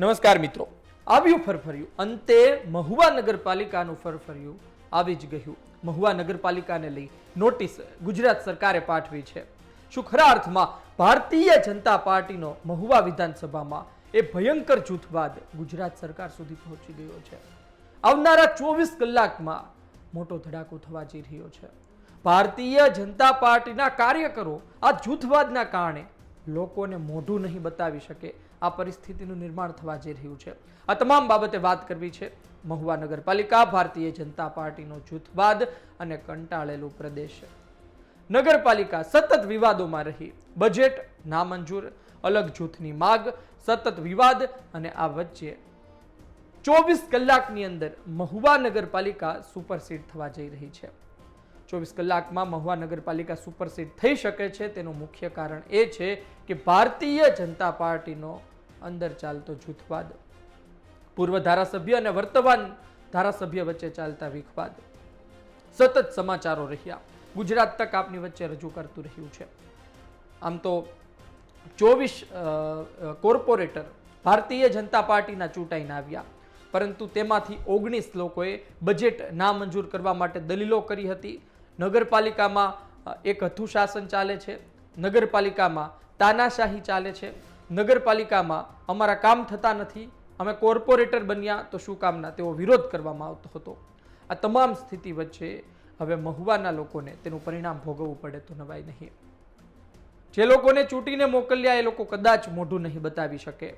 નમસ્કાર મિત્રો. આવ્યું ફરફર્યું. અંતે મહુવા નગરપાલિકાનું ફરફર્યું આવી જ ગયું. મહુવા નગરપાલિકાને લઈ નોટિસ ગુજરાત સરકારે પાઠવી છે. શું ખરા અર્થમાં ભારતીય જનતા પાર્ટીનો મહુવા વિધાનસભામાં એ ભયંકર જૂથવાદ ગુજરાત સરકાર સુધી પહોંચી ગયો છે. આવનારા ચોવીસ કલાકમાં મોટો ધડાકો થવા જઈ રહ્યો છે. ભારતીય જનતા પાર્ટીના કાર્યકરો આ જૂથવાદના કારણે લોકોને મોઢું નહીં બતાવી શકે. આ પરિસ્થિતિનું નિર્માણ થવા જઈ રહ્યું છે. આ તમામ બાબતે વાત કરવી છે મહુવા નગરપાલિકા, ભારતીય જનતા પાર્ટીનો જૂથવાદ અને કંટાળેલું પ્રદેશ. નગરપાલિકા સતત વિવાદોમાં રહી. બજેટ નામંજૂર, અલગ જૂથની માગ, સતત વિવાદ અને આ વચ્ચે ચોવીસ કલાકની અંદર મહુવા નગરપાલિકા સુપરસીડ થવા જઈ રહી છે. ચોવીસ કલાકમાં મહુવા નગરપાલિકા સુપરસીડ થઈ શકે છે. તેનું મુખ્ય કારણ એ છે કે ભારતીય જનતા પાર્ટીનો અંદર ચાલતો જૂથવાદ, પૂર્વ ધારાસભ્ય અને વર્તમાન ધારાસભ્ય વચ્ચે ચાલતા વિખવાદ. સતત સમાચારો રહ્યા. ગુજરાત તક આપની વચ્ચે રજૂ કરતું રહ્યું છે. આમ તો ચોવીસ કોર્પોરેટર ભારતીય જનતા પાર્ટીના ચૂંટાઈને આવ્યા. પરંતુ તેમાંથી ઓગણીસ લોકોએ બજેટ નામંજૂર કરવા માટે દલીલો કરી હતી. નગરપાલિકામાં એક હથું શાસન ચાલે છે. નગરપાલિકામાં તાનાશાહી ચાલે છે. નગરપાલિકામાં અમારા કામ થતા નથી. અમે કોર્પોરેટર બન્યા તો શું કામના? તેવો વિરોધ કરવામાં આવતો હતો. આ તમામ સ્થિતિ વચ્ચે હવે મહુવાના લોકોને તેનું પરિણામ ભોગવવું પડે તો નવાય નહીં. જે લોકોને ચૂંટીને મોકલ્યા એ લોકો કદાચ મોઢું નહીં બતાવી શકે.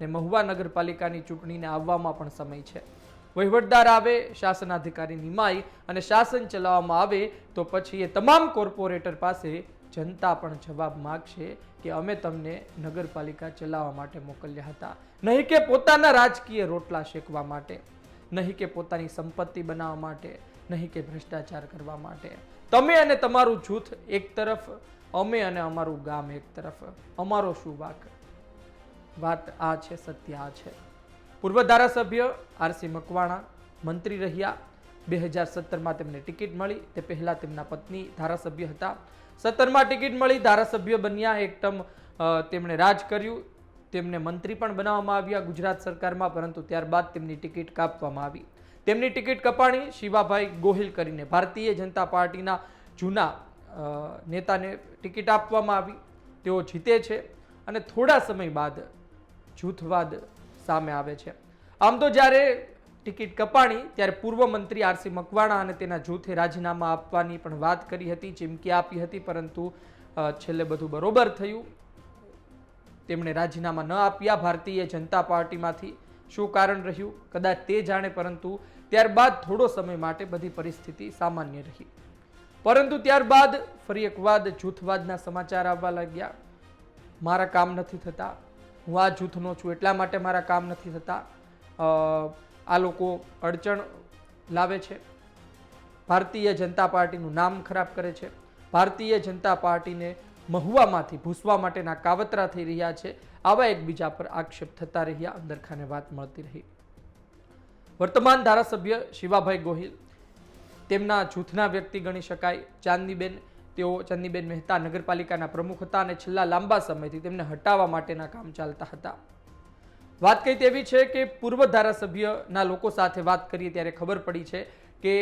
ને મહુવા નગરપાલિકાની ચૂંટણીને આવવામાં પણ સમય છે. વહીવટદાર આવે શાસનાધિકારી નિમાય અને શાસન ચલાવવામાં આવે, તો પછી એ તમામ કોર્પોરેટર પાસે જનતા પણ જવાબ માગશે કે અમે તમને નગરપાલિકા ચલાવવા માટે મોકલ્યા હતા. નહીં કે પોતાના રાજકીય રોટલા શેકવા માટે, નહીં કે પોતાની સંપત્તિ બનાવવા માટે, નહીં કે ભ્રષ્ટાચાર કરવા માટે. તમે અને તમારું જૂથ એક તરફ, અમે અને અમારું ગામ એક તરફ. અમારો શું વાક? વાત આ છે, સત્ય આ છે. પૂર્વ ધારાસભ્ય આરસી મકવાણા મંત્રી રહ્યા. બે હજાર સત્તરમાં તેમને ટિકિટ મળી. તે પહેલાં તેમના પત્ની ધારાસભ્ય હતા. સત્તરમાં ટિકિટ મળી. ધારાસભ્ય બન્યા એક ટર્મ તેમણે રાજ કર્યું. તેમને મંત્રી પણ બનાવવામાં આવ્યા ગુજરાત સરકારમાં, પરંતુ ત્યારબાદ તેમની ટિકિટ કાપવામાં આવી. તેમની ટિકિટ કપાણી શિવાભાઈ ગોહિલ કરીને ભારતીય જનતા પાર્ટીના જૂના નેતાને ટિકિટ આપવામાં આવી. તેઓ જીતે છે. અને થોડા સમય બાદ જૂથવાદ સામે આવે છે. આમ તો જ્યારે ટિકિટ કપાણી, ત્યારે પૂર્વ મંત્રી આરસી મકવાણા અને તેના જૂથે રાજીનામા આપવાની પણ વાત કરી હતી, ચીમકી આપી હતી, પરંતુ છેલ્લે બધું બરોબર થયું. તેમણે રાજીનામા ન આપ્યા ભારતીય જનતા પાર્ટીમાંથી. શું કારણ રહ્યું? કદાચ તે જાણે, પરંતુ ત્યારબાદ થોડો સમય માટે બધી પરિસ્થિતિ સામાન્ય રહી. પરંતુ ત્યારબાદ ફરી એકવાર જૂથવાદના સમાચાર આવવા લાગ્યા. મારા કામ નથી થતા. હું આ જૂથનો છું, એટલા માટે મારા કામ નથી થતા. આ લોકો અડચણ લાવે છે. ભારતીય જનતા પાર્ટીનું નામ ખરાબ કરે છે. ભારતીય જનતા પાર્ટીને મહુવામાંથી, ભૂસવા માટેના કાવતરા થઈ રહ્યા છે. આવા એકબીજા પર આક્ષેપ થતા રહ્યા, અંદરખાને વાત મળતી રહી. વર્તમાન ધારાસભ્ય શિવાભાઈ ગોહિલ તેમના જૂથના વ્યક્તિ ગણી શકાય. ચાંદનીબેન તેઓ ચંદીબેન મહેતા નગરપાલિકાના પ્રમુખ હતા અને છેલ્લા લાંબા સમયથી તેમને હટાવવા માટેના કામ ચાલતા હતા. વાત કહી તેવી છે કે પૂર્વ ધારાસભ્યના લોકો સાથે વાત કરીએ ત્યારે ખબર પડી છે કે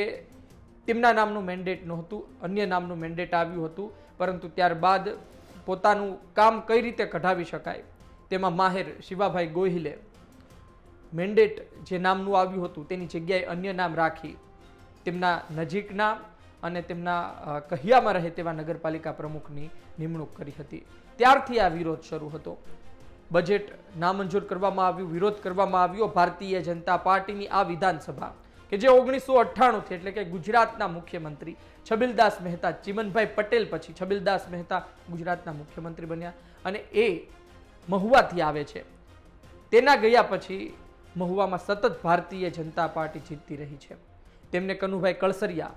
તેમના નામનું મેન્ડેટ નહોતું, અન્ય નામનું મેન્ડેટ આવ્યું હતું, પરંતુ ત્યારબાદ પોતાનું કામ કઈ રીતે કઢાવી શકાય તેમાં માહેર શિવાભાઈ ગોહિલે મેન્ડેટ જે નામનું આવ્યું હતું તેની જગ્યાએ અન્ય નામ રાખી તેમના નજીકના અને તેમના કહિયામાં રહે તેવા નગરપાલિકા પ્રમુખની નિમણૂક કરી હતી. ત્યારથી આ વિરોધ શરૂ હતો. બજેટ નામંજૂર કરવામાં આવ્યું, વિરોધ કરવામાં આવ્યો. ભારતીય જનતા પાર્ટીની આ વિધાનસભા, કે જે ઓગણીસો અઠ્ઠાણુંથી એટલે કે ગુજરાતના મુખ્યમંત્રી છબીલદાસ મહેતા, ચિમનભાઈ પટેલ પછી છબીલદાસ મહેતા ગુજરાતના મુખ્યમંત્રી બન્યા અને એ મહુવાથી આવે છે. તેના ગયા પછી મહુવામાં સતત ભારતીય જનતા પાર્ટી જીતતી રહી છે. તેમને કનુભાઈ કળસરિયા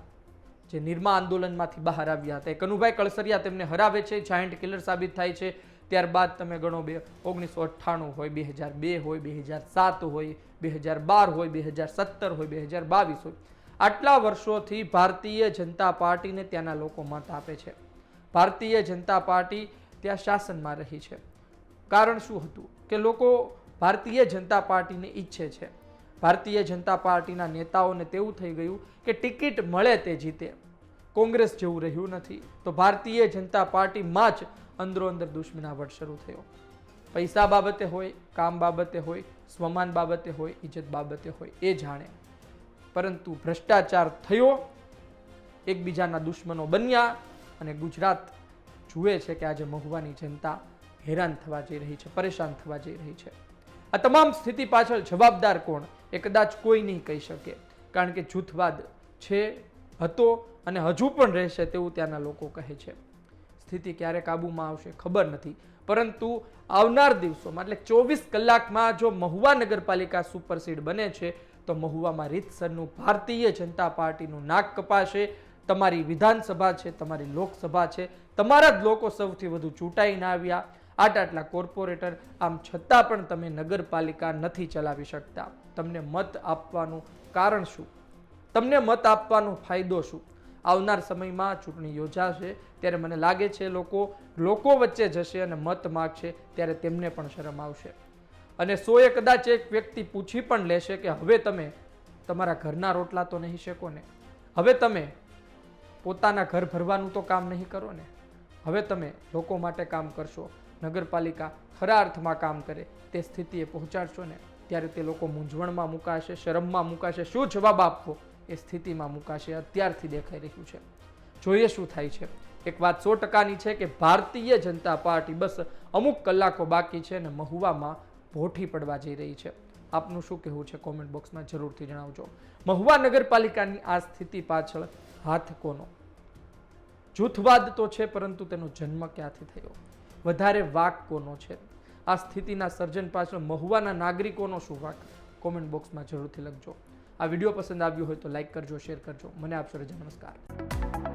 જે નિર્મા આંદોલનમાંથી બહાર આવ્યા હતા. કનુભાઈ કળસરિયા તેમને હરાવે છે જાયન્ટ કિલર સાબિત થાય છે. ત્યારબાદ તમે ગણો બે, ઓગણીસો અઠ્ઠાણું હોય, બે હજાર બે હોય, બે હજાર સાત હોય, બે હજાર બાર હોય, બે હજાર સત્તર હોય, બે હજાર બાવીસ હોય. આટલા વર્ષોથી ભારતીય જનતા પાર્ટીને ત્યાંના લોકો મત આપે છે. ભારતીય જનતા પાર્ટી ત્યાં શાસનમાં રહી છે. કારણ શું હતું? કે લોકો ભારતીય જનતા પાર્ટીને ઈચ્છે છે. ભારતીય જનતા પાર્ટીના નેતાઓને તેવું થઈ ગયું કે ટિકિટ મળે તે જીતે. કોંગ્રેસ જેવું રહ્યું નથી, તો ભારતીય જનતા પાર્ટીમાં જ અંદરો અંદર દુશ્મનાવટ શરૂ થયો. પૈસા બાબતે હોય, કામ બાબતે હોય, સ્વમાન બાબતે હોય, ઇજ્જત બાબતે હોય, એ જાણે. પરંતુ ભ્રષ્ટાચાર થયો, એકબીજાના દુશ્મનો બન્યા અને ગુજરાત જુએ છે કે આજે મહુવાની જનતા હેરાન થવા જઈ રહી છે, પરેશાન થવા જઈ રહી છે. આ તમામ સ્થિતિ પાછળ જવાબદાર કોણ? એ કદાચ કોઈ નહીં કહી શકે. કારણ કે જૂથવાદ છે, હતો અને હજુ પણ રહેશે તેવું ત્યાંના લોકો કહે છે. સ્થિતિ ક્યારે કાબૂમાં આવશે ખબર નથી. પરંતુ આવનાર દિવસોમાં, એટલે ચોવીસ કલાકમાં જો મહુવા નગરપાલિકા સુપરસીડ બને છે, તો મહુવામાં રીતસરનું ભારતીય જનતા પાર્ટીનું નાક કપાશે. તમારી વિધાનસભા છે, તમારી લોકસભા છે. તમારા જ લોકો સૌથી વધુ ચૂંટાઈને આવ્યા. આટલા આટલા કોર્પોરેટર, આમ છતાં પણ તમે નગરપાલિકા નથી ચલાવી શકતા. તમને મત આપવાનું કારણ શું? તમને મત આપવાનો ફાયદો શું? આવનાર સમયમાં ચૂંટણી યોજાશે, ત્યારે મને લાગે છે લોકો લોકો વચ્ચે જશે અને મત માગશે, ત્યારે તેમને પણ શરમ આવશે. અને સોએ કદાચ એક વ્યક્તિ પૂછી પણ લેશે કે હવે તમે તમારા ઘરના રોટલા તો નહીં શેકો ને? હવે તમે પોતાના ઘર ભરવાનું તો કામ નહીં કરો ને? હવે તમે લોકો માટે કામ કરશો. નગરપાલિકા ખરા અર્થમાં કામ કરે, તે સ્થિતિએ પહોંચાડશો ને, ત્યારે તે લોકો મૂંઝવણમાં મુકાશે, શરમમાં મુકાશે, શું જવાબ આપવો? એ સ્થિતિમાં મુકાશે, અત્યારથી દેખાઈ રહ્યું છે. જોઈએ શું થાય છે. એક વાત સો ટકાની છે કે ભારતીય જનતા પાર્ટી બસ અમુક કલાકો બાકી છે અને મહુવામાં ભોઠી પડવા જઈ રહી છે. આપનું શું કહેવું છે કોમેન્ટ બોક્સમાં જરૂરથી જણાવજો. મહુવા નગરપાલિકાની આ સ્થિતિ પાછળ હાથ કોનો? જૂથવાદ તો છે, પરંતુ તેનો જન્મ ક્યાંથી થયો? વધારે વાક કોનો છે? આ સ્થિતિના સર્જન પાછળ મહુવાના નાગરિકોનો શું વાક? કોમેન્ટ બોક્સમાં જરૂરથી લખજો. આ વીડિયો પસંદ આવ્યો હોય તો લાઈક કરજો શેર કરજો. મને આપશો રજા. નમસ્કાર.